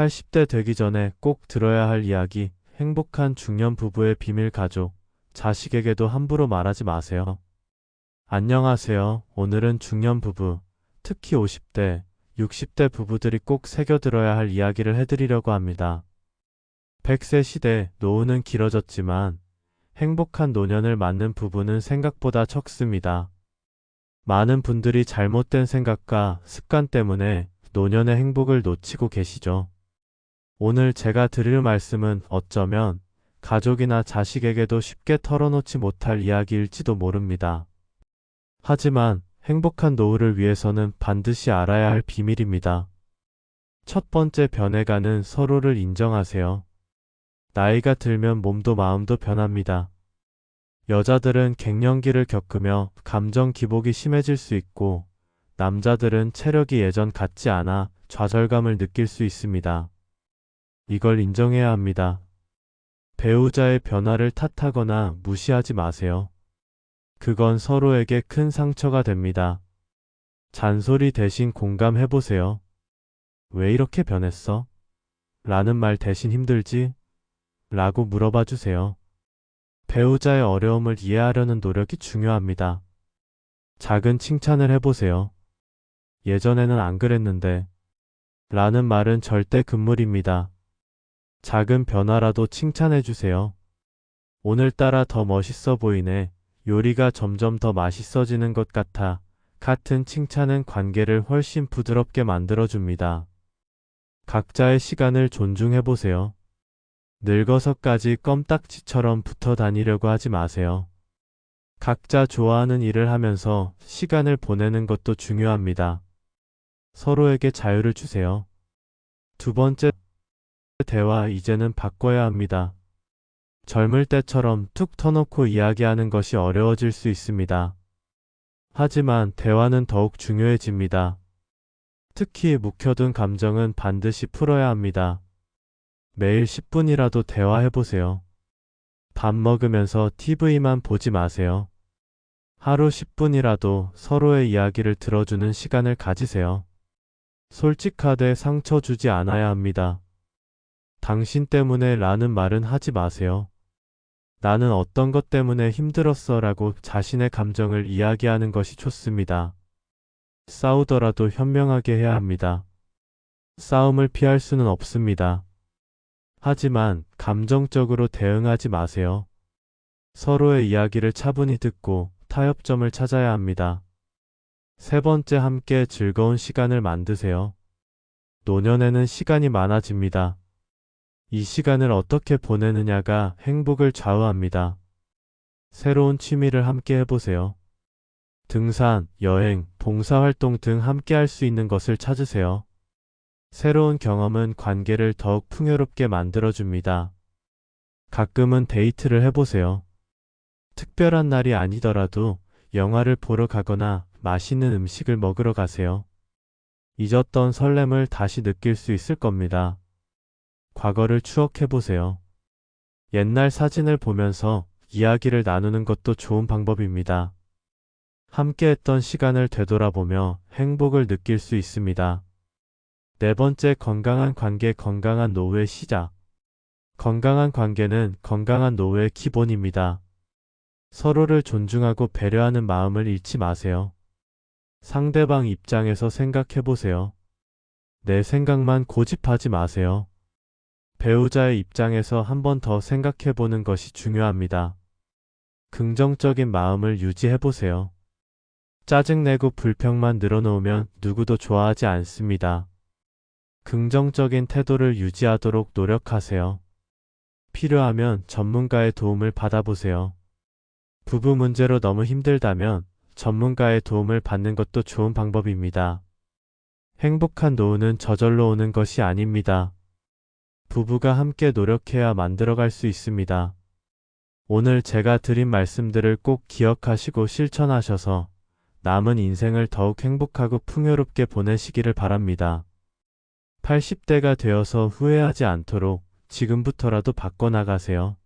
80대 되기 전에 꼭 들어야 할 이야기, 행복한 중년 부부의 비밀 가족, 자식에게도 함부로 말하지 마세요. 안녕하세요. 오늘은 중년 부부, 특히 50대, 60대 부부들이 꼭 새겨들어야 할 이야기를 해드리려고 합니다. 100세 시대, 노후는 길어졌지만 행복한 노년을 맞는 부부는 생각보다 적습니다. 많은 분들이 잘못된 생각과 습관 때문에 노년의 행복을 놓치고 계시죠. 오늘 제가 드릴 말씀은 어쩌면 가족이나 자식에게도 쉽게 털어놓지 못할 이야기일지도 모릅니다. 하지만 행복한 노후를 위해서는 반드시 알아야 할 비밀입니다. 첫 번째 변해가는 서로를 인정하세요. 나이가 들면 몸도 마음도 변합니다. 여자들은 갱년기를 겪으며 감정 기복이 심해질 수 있고 남자들은 체력이 예전 같지 않아 좌절감을 느낄 수 있습니다. 이걸 인정해야 합니다. 배우자의 변화를 탓하거나 무시하지 마세요. 그건 서로에게 큰 상처가 됩니다. 잔소리 대신 공감해보세요. 왜 이렇게 변했어? 라는 말 대신 힘들지? 라고 물어봐 주세요. 배우자의 어려움을 이해하려는 노력이 중요합니다. 작은 칭찬을 해보세요. 예전에는 안 그랬는데 라는 말은 절대 금물입니다. 작은 변화라도 칭찬해 주세요. 오늘따라 더 멋있어 보이네. 요리가 점점 더 맛있어지는 것 같아. 같은 칭찬은 관계를 훨씬 부드럽게 만들어줍니다. 각자의 시간을 존중해 보세요. 늙어서까지 껌딱지처럼 붙어 다니려고 하지 마세요. 각자 좋아하는 일을 하면서 시간을 보내는 것도 중요합니다. 서로에게 자유를 주세요. 두 번째 대화 이제는 바꿔야 합니다. 젊을 때처럼 툭 터놓고 이야기하는 것이 어려워질 수 있습니다. 하지만 대화는 더욱 중요해집니다. 특히 묵혀둔 감정은 반드시 풀어야 합니다. 매일 10분이라도 대화해보세요. 밥 먹으면서 TV만 보지 마세요. 하루 10분이라도 서로의 이야기를 들어주는 시간을 가지세요. 솔직하되 상처 주지 않아야 합니다. 당신 때문에 라는 말은 하지 마세요. 나는 어떤 것 때문에 힘들었어 라고 자신의 감정을 이야기하는 것이 좋습니다. 싸우더라도 현명하게 해야 합니다. 싸움을 피할 수는 없습니다. 하지만 감정적으로 대응하지 마세요. 서로의 이야기를 차분히 듣고 타협점을 찾아야 합니다. 세 번째 함께 즐거운 시간을 만드세요. 노년에는 시간이 많아집니다. 이 시간을 어떻게 보내느냐가 행복을 좌우합니다. 새로운 취미를 함께 해보세요. 등산, 여행, 봉사활동 등 함께 할 수 있는 것을 찾으세요. 새로운 경험은 관계를 더욱 풍요롭게 만들어줍니다. 가끔은 데이트를 해보세요. 특별한 날이 아니더라도 영화를 보러 가거나 맛있는 음식을 먹으러 가세요. 잊었던 설렘을 다시 느낄 수 있을 겁니다. 과거를 추억해보세요. 옛날 사진을 보면서 이야기를 나누는 것도 좋은 방법입니다. 함께 했던 시간을 되돌아보며 행복을 느낄 수 있습니다. 네 번째 건강한 관계 건강한 노후의 시작 건강한 관계는 건강한 노후의 기본입니다. 서로를 존중하고 배려하는 마음을 잃지 마세요. 상대방 입장에서 생각해 보세요. 내 생각만 고집하지 마세요. 배우자의 입장에서 한 번 더 생각해 보는 것이 중요합니다. 긍정적인 마음을 유지해 보세요. 짜증내고 불평만 늘어놓으면 누구도 좋아하지 않습니다. 긍정적인 태도를 유지하도록 노력하세요. 필요하면 전문가의 도움을 받아보세요. 부부 문제로 너무 힘들다면 전문가의 도움을 받는 것도 좋은 방법입니다. 행복한 노후는 저절로 오는 것이 아닙니다. 부부가 함께 노력해야 만들어갈 수 있습니다. 오늘 제가 드린 말씀들을 꼭 기억하시고 실천하셔서 남은 인생을 더욱 행복하고 풍요롭게 보내시기를 바랍니다. 80대가 되어서 후회하지 않도록 지금부터라도 바꿔나가세요.